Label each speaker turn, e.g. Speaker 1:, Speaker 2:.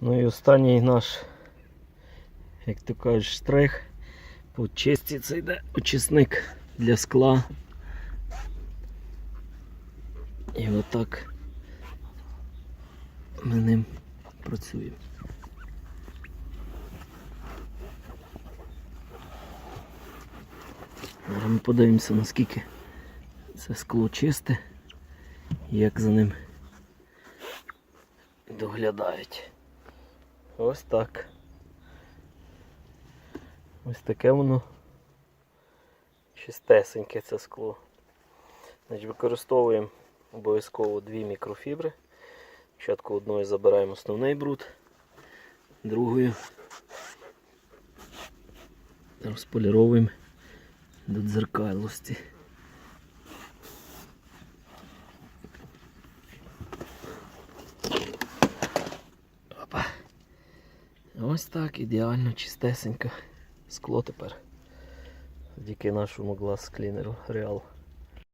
Speaker 1: Ну і останній наш, як то кажеш, штрих. По чисті це йде очисник для скла. І отак ми ним працюємо. Зараз ми подивимося, наскільки це скло чисте і як за ним доглядають. Ось так. Ось таке воно чистесеньке це скло. Значить, використовуємо обов'язково дві мікрофібри. Спочатку одною забираємо основний бруд, другою розполіровуємо до дзеркалості. Ось так, ідеально, чистесенько. Скло тепер. Завдяки нашому глаз клінеру Реал.